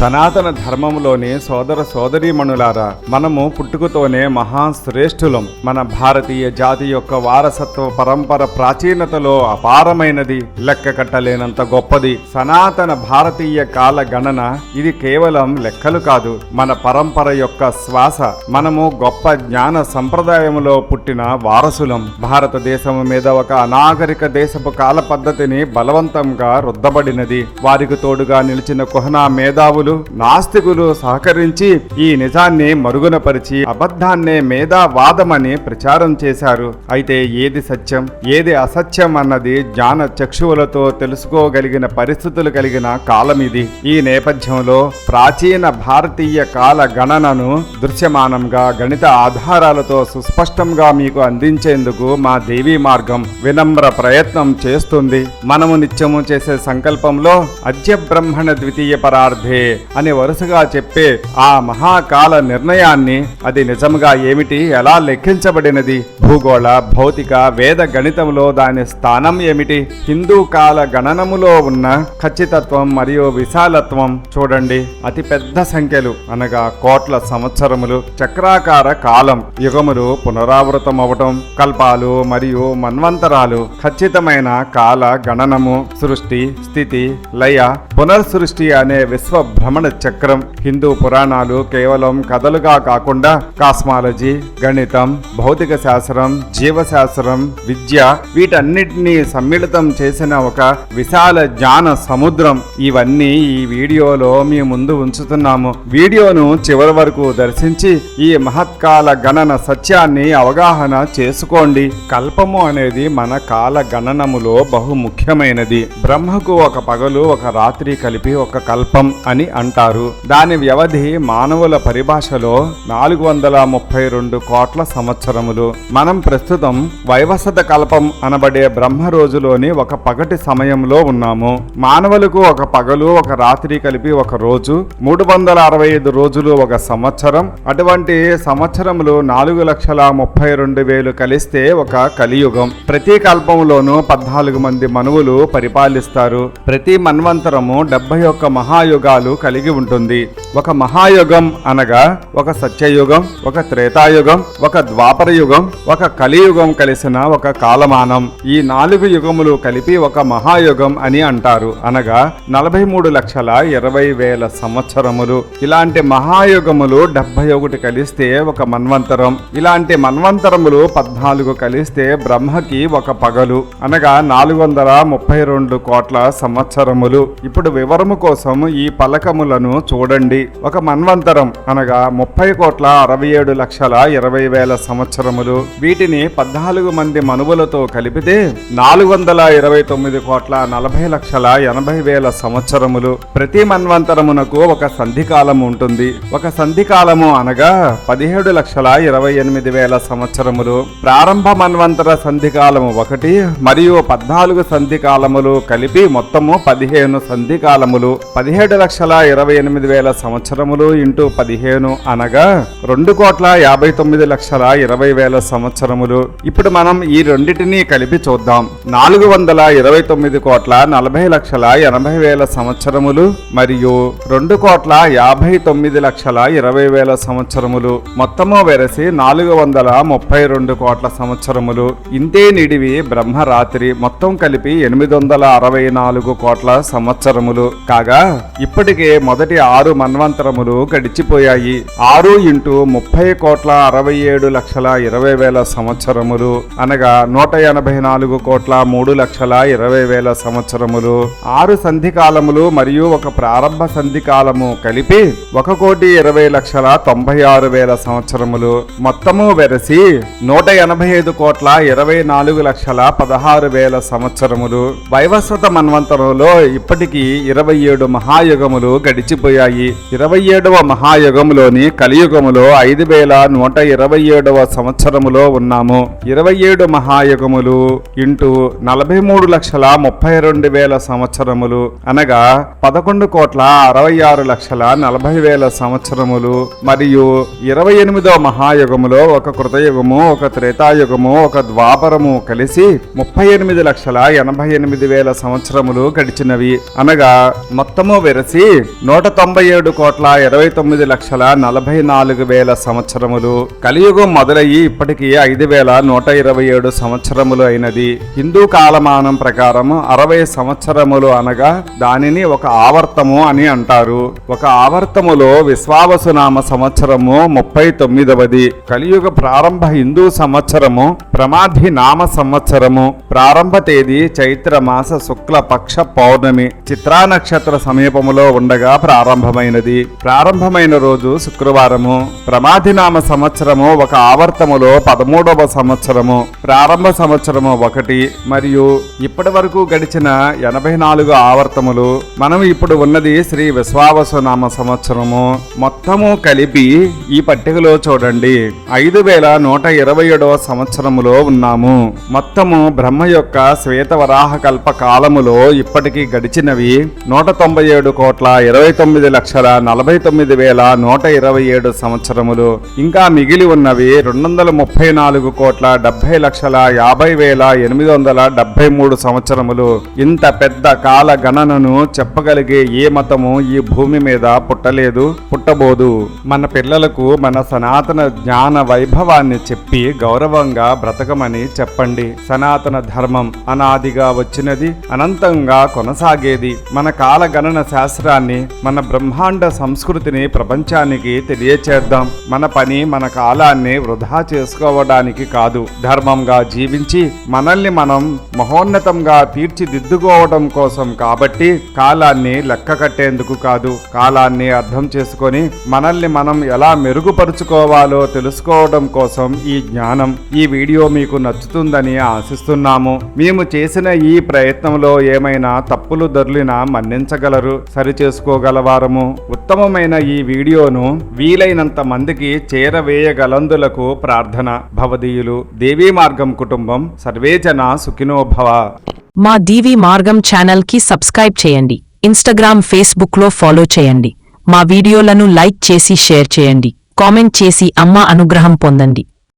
సనాతన ధర్మంలోని సోదర సోదరీమణులారా మనము పుట్టుకతోనే మహాశ్రేష్ఠులం. మన భారతీయ జాతి యొక్క వారసత్వ పరంపర ప్రాచీనతలో అపారమైనది లెక్క కట్టలేనంత గొప్పది. సనాతన భారతీయ కాల గణన ఇది కేవలం లెక్కలు కాదు మన పరంపర యొక్క శ్వాస. మనము గొప్ప జ్ఞాన సంప్రదాయములో పుట్టిన వారసులం. భారతదేశం మీద ఒక అనాగరిక దేశపు కాల పద్ధతిని బలవంతంగా రుద్దబడినది. వారికి తోడుగా నిలిచిన కుహనా మేధావులు నాస్తికులు సహకరించి ఈ నిజాన్ని మరుగునపరిచి అబద్ధాన్నే మేధావాదమని ప్రచారం చేశారు. అయితే ఏది సత్యం ఏది అసత్యం అన్నది జ్ఞాన చక్షువులతో తెలుసుకోగలిగిన పరిస్థితులు కలిగిన కాలం ఇది. ఈ నేపథ్యంలో ప్రాచీన భారతీయ కాల గణనను దృశ్యమానంగా గణిత ఆధారాలతో సుస్పష్టంగా మీకు అందించేందుకు మా దేవీ మార్గం వినమ్ర ప్రయత్నం చేస్తుంది. మనము నిత్యము చేసే సంకల్పంలో అద్య బ్రహ్మణ ద్వితీయ పరార్థే అని వరుసగా చెప్పే ఆ మహాకాల నిర్ణయాన్ని అది నిజంగా ఏమిటి? ఎలా లెక్కించబడినది? భూగోళ భౌతిక వేద గణితంలో దాని స్థానం ఏమిటి? హిందూ కాల గణనములో ఉన్న ఖచ్చితత్వం మరియు విశాలత్వం చూడండి. అతి పెద్ద సంఖ్యలు అనగా కోట్ల సంవత్సరములు. చక్రాకార కాలం యుగములు పునరావృతం అవటం కల్పాలు మరియు మన్వంతరాలు. ఖచ్చితమైన కాల గణనము సృష్టి స్థితి లయ పునర్సృష్టి అనే విశ్వ భ్రమణ చక్రం హిందూ పురాణాలు కేవలం కథలుగా కాకుండా కాస్మాలజీ గణితం భౌతిక శాస్త్రం జీవశాస్త్రం విద్య వీటన్నిటినీ సమ్మిళితం చేసిన ఒక విశాల జ్ఞాన సముద్రం. ఇవన్నీ ఈ వీడియోలో మీ ముందు ఉంచుతున్నాము. వీడియోను చివరి వరకు దర్శించి ఈ మహత్కాల గణన సత్యాన్ని అవగాహన చేసుకోండి. కల్పము అనేది మన కాల గణనములో బహు ముఖ్యమైనది. బ్రహ్మకు ఒక పగలు ఒక రాత్రి కలిపి ఒక కల్పం అని అంటారు. దాని వ్యవధి మానవుల పరిభాషలో నాలుగు వందల ముప్పై రెండు కోట్ల సంవత్సరములు. మనం ప్రస్తుతం వైవసత కల్పం అనబడే బ్రహ్మ రోజులోని ఒక పగటి సమయంలో ఉన్నాము. మానవులకు ఒక పగలు ఒక రాత్రి కలిపి ఒక రోజు మూడు వందల అరవై ఐదు రోజులు ఒక సంవత్సరం. అటువంటి సంవత్సరములు నాలుగు లక్షల ముప్పై రెండు వేలు కలిస్తే ఒక కలియుగం. ప్రతి కల్పంలోనూ పద్నాలుగు మంది మనువులు పరిపాలిస్తారు. ప్రతి మన్వంతరము డెబ్బై ఒక్క మహాయుగాలు కలిగి ఉంటుంది. ఒక మహాయుగం అనగా ఒక సత్యయుగం ఒక త్రేతాయుగం ఒక ద్వాపర యుగం ఒక కలియుగం కలిసిన ఒక కాలమానం. ఈ నాలుగు యుగములు కలిపి ఒక మహాయుగం అని అంటారు. అనగా నలభై మూడు లక్షల ఇరవై వేల సంవత్సరములు. ఇలాంటి మహాయుగములు డెబ్బై ఒకటి కలిస్తే ఒక మన్వంతరం. ఇలాంటి మన్వంతరములు పద్నాలుగు కలిస్తే బ్రహ్మకి ఒక పగలు. అనగా నాలుగు వందల ముప్పై రెండు కోట్ల సంవత్సరములు. ఇప్పుడు వివరము కోసం ఈ పలకములను చూడండి. ఒక మన్వంతరం అనగా ముప్పై కోట్ల అరవై ఏడు లక్షల ఇరవై వేల సంవత్సరములు. వీటిని పద్నాలుగు మంది మనువులతో కలిపితే నాలుగు వందల ఇరవై తొమ్మిది కోట్ల నలభై లక్షల ఎనభై వేల సంవత్సరములు. ప్రతి మన్వంతరమునకు ఒక సంధికాలము ఉంటుంది. ఒక సంధికాలము అనగా పదిహేడు లక్షల ఇరవై ఎనిమిది వేల సంవత్సరములు. ప్రారంభ మన్వంతర సంధికాలము ఒకటి మరియు పద్నాలుగు సంధికాలములు కలిపి మొత్తము పదిహేను సంధికాలములు. పదిహేడు లక్షల ఇరవై ఎనిమిది వేల సంవత్సరములు ఇంటూ పదిహేను అనగా రెండు కోట్ల యాభై తొమ్మిది లక్షల ఇరవై వేల సంవత్సరములు. ఇప్పుడు మనం ఈ రెండింటినీ కలిపి చూద్దాం. నాలుగు వందల ఇరవై తొమ్మిది కోట్ల నలభై లక్షల ఎనభై వేల సంవత్సరములు మరియు రెండు కోట్ల యాభై తొమ్మిది లక్షల ఇరవై వేల సంవత్సరములు. మొత్తము వెరసి నాలుగు వందల ముప్పై రెండు కోట్ల సంవత్సరములు. ఇంతే నిడివి బ్రహ్మరాత్రి మొత్తం కలిపి ఎనిమిది వందల అరవై నాలుగు కోట్ల సంవత్సరములు. కాగా ఇప్పటికే మొదటి ఆరు మన్వంతరములు గడిచిపోయాయి. ఆరు ఇంటూ ముప్పై కోట్ల అరవై ఏడు లక్షల ఇరవై వేల సంవత్సరములు అనగా నూట ఎనభై నాలుగు కోట్ల మూడు లక్షల ఇరవై వేల సంవత్సరములు. ఆరు సంధికాలములు మరియు ఒక ప్రారంభ సంధికాలము కలిపి ఒక కోటి ఇరవై లక్షల తొంభై ఆరు వేల సంవత్సరములు. మొత్తము వెరసి నూట ఎనభై ఐదు కోట్ల ఇరవై నాలుగు లక్షల పదహారు వేల సంవత్సరములు. వైవస్వత మన్వంతరంలో ఇప్పటికీ ఇరవై ఏడు మహాయుగములు గడిచిపోయాయి. ఇరవై ఏడవ మహాయుగములోని కలియుగములో ఐదు వేల నూట ఇరవై ఏడవ సంవత్సరములో ఉన్నాము. ఇరవై ఏడు మహాయుగములు ఇంటూ నలభై మూడు లక్షల ముప్పై రెండు వేల సంవత్సరములు అనగా పదకొండు కోట్ల అరవై ఆరు లక్షల నలభై వేల సంవత్సరములు మరియు ఇరవై ఎనిమిదవ మహాయుగములో ఒక కృతయుగము ఒక త్రేతాయుగము ఒక ద్వాపరము కలిసి ముప్పై ఎనిమిది లక్షల ఎనభై ఎనిమిది వేల సంవత్సరములు గడిచినవి అనగా మొత్తము వెరసి నూట తొంభై ఏడు కోట్ల ఇరవై తొమ్మిది లక్షల నలభై నాలుగు వేల సంవత్సరములు. కలియుగం మొదలయ్యి ఇప్పటికి ఐదు వేల నూట ఇరవై ఏడు సంవత్సరములు అయినది. హిందూ కాలమానం ప్రకారం అరవై సంవత్సరములు అనగా దానిని ఒక ఆవర్తము అని అంటారు. ఒక ఆవర్తములో విశ్వావసునామ సంవత్సరము ముప్పై తొమ్మిదవది. కలియుగ ప్రారంభ హిందూ సంవత్సరము ప్రమాధి నామ సంవత్సరము. ప్రారంభ తేదీ చైత్ర మాస శుక్ల పక్ష పౌర్ణమి. చిత్రా నక్షత్ర సమీపములో ఉండగా ప్రారంభమైనది. ప్రారంభమైన రోజు శుక్రవారము. ప్రమాధినామ సంవత్సరము ఒక ఆవర్తములో పదమూడవ సంవత్సరము. ప్రారంభ సంవత్సరము ఒకటి. మరియు ఇప్పటి వరకు గడిచిన ఎనభై నాలుగు ఆవర్తములు. మనం ఇప్పుడు ఉన్నది శ్రీ విశ్వావసునామ సంవత్సరము. మొత్తము కలిపి ఈ పట్టికలో చూడండి. ఐదు వేల నూట ఇరవై ఏడవ సంవత్సరములో ఉన్నాము. మొత్తము బ్రహ్మ యొక్క శ్వేత వరాహ కల్ప కాలములో ఇప్పటికి గడిచినవి నూట తొంభై ఏడు కోట్ల ఇరవై తొమ్మిది లక్షల నలభై తొమ్మిది వేల నూట ఇరవై ఏడు సంవత్సరములు. ఇంకా మిగిలి ఉన్నవి రెండు వందల ముప్పై నాలుగు కోట్ల డెబ్బై లక్షల యాభై వేల ఎనిమిది వందల డెబ్బై మూడు సంవత్సరములు. ఇంత పెద్ద కాల గణనను చెప్పగలిగే ఏ మతము ఈ భూమి మీద పుట్టలేదు పుట్టబోదు. మన పిల్లలకు మన సనాతన జ్ఞాన వైభవాన్ని చెప్పి గౌరవంగా బ్రతకమని చెప్పండి. సనాతన ధర్మం అనాదిగా వచ్చినది అనంతంగా కొనసాగేది. మన కాల గణన శాస్త్రాన్ని మన బ్రహ్మాండ సంస్కృతిని ప్రపంచానికి తెలియచేద్దాం. మన పని మన కాలాన్ని వృధా చేసుకోవడానికి కాదు. ధర్మంగా జీవించి మనల్ని మనం మహోన్నతంగా తీర్చిదిద్దుకోవడం కోసం కాబట్టి కాలాన్ని లెక్క కట్టేందుకు కాదు. కాలాన్ని అర్థం చేసుకొని మనల్ని మనం ఎలా మెరుగుపరుచుకోవాలో తెలుసుకోవడం కోసం ఈ జ్ఞానం ఈ వీడియో మీకు నచ్చుతుందని ఆశిస్తున్నాము. మేము చేసిన ఈ ప్రయత్నంలో ఏమైనా తప్పులు దొర్లినా మన్నించగలరు. సరిచేసుకోగలవారము. ఉత్తమమైన ఈ వీడియోను వీలైనంత మందికి చేరవేయగలందులకు ప్రార్థన. భవదీయులు దేవీ మార్గం కుటుంబం సర్వేజన సుఖినోభవ మా డీవీ మార్గం ఛానల్కి సబ్స్క్రైబ్ చేయండి. ఇన్స్టాగ్రామ్ ఫేస్బుక్లో ఫాలో చేయండి. మా వీడియోలను లైక్ చేసి షేర్ చేయండి. కామెంట్ చేసి అమ్మ అనుగ్రహం పొందండి.